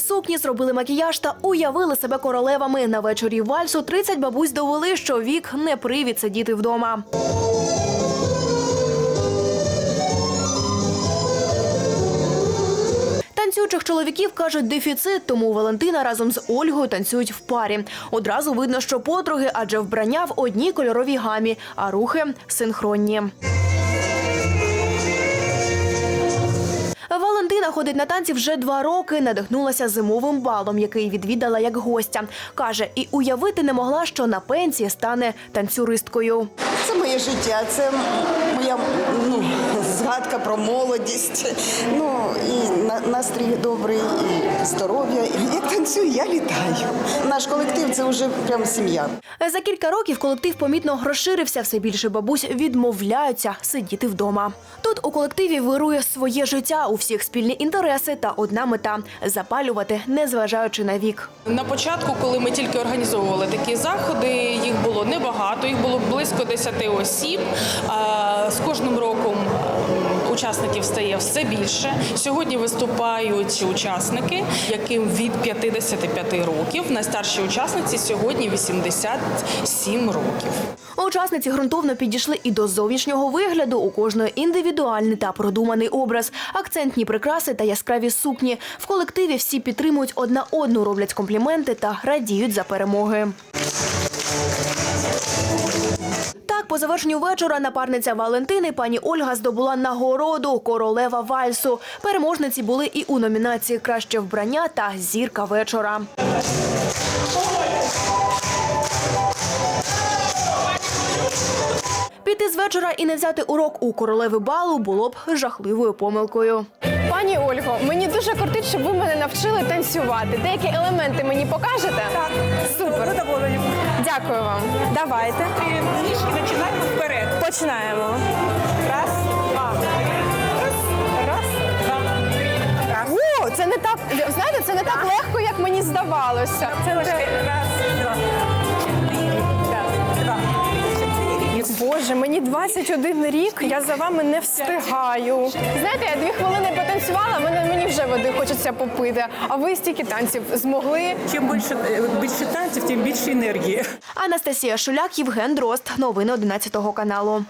сукні, зробили макіяж та уявили себе королевами. На вечорі вальсу 30 бабусь довели, що вік не привід сидіти вдома. Танцюючих чоловіків кажуть дефіцит, тому Валентина разом з Ольгою танцюють в парі. Одразу видно, що подруги, адже вбрання в одній кольоровій гамі, а рухи синхронні. Ходить на танці вже два роки. Надихнулася зимовим балом, який відвідала як гостя. каже, і уявити не могла, що на пенсії стане танцюристкою. Це моє життя, це моя ну, згадка про молодість. Ну і на- настрій добрий, і здоров'я. Як танцюю, я літаю. Наш колектив це вже прям сім'я. За кілька років колектив помітно розширився. Все більше бабусь відмовляються сидіти вдома. Тут у колективі вирує своє життя, у всіх спільні інтереси та одна мета запалювати, незважаючи на вік. На початку, коли ми тільки організовували такі заходи, їх було небагато, їх було близько 10 осіб. А З кожним роком е, учасників стає все більше. Сьогодні виступають учасники, яким від 55 років. Найстаршій учасниці сьогодні 87 років. Учасниці ґрунтовно підійшли і до зовнішнього вигляду. У кожної індивідуальний та продуманий образ, акцентні прикраси та яскраві сукні. В колективі всі підтримують одна одну, роблять компліменти та радіють за перемоги. По завершенню вечора напарниця Валентини пані Ольга здобула нагороду королева вальсу. Переможниці були і у номінації Краще вбрання та зірка вечора. Піти з вечора і не взяти урок у королеви балу було б жахливою помилкою. Пані Ольго, мені дуже кортить, щоб ви мене навчили танцювати. Деякі елементи мені покажете? Так. Супер. Дякую вам. Давайте. Ніжки здавалося. Це лише раз, два, чотири, раз, два, чотири. Боже, мені 21 рік, я за вами не встигаю. Знаєте, я дві хвилини потанцювала, мене мені вже води хочеться попити. А ви стільки танців змогли? Чим більше, е, більше танців, тим більше енергії. Анастасія Шуляк, Євген Дрозд. Новини 11 каналу.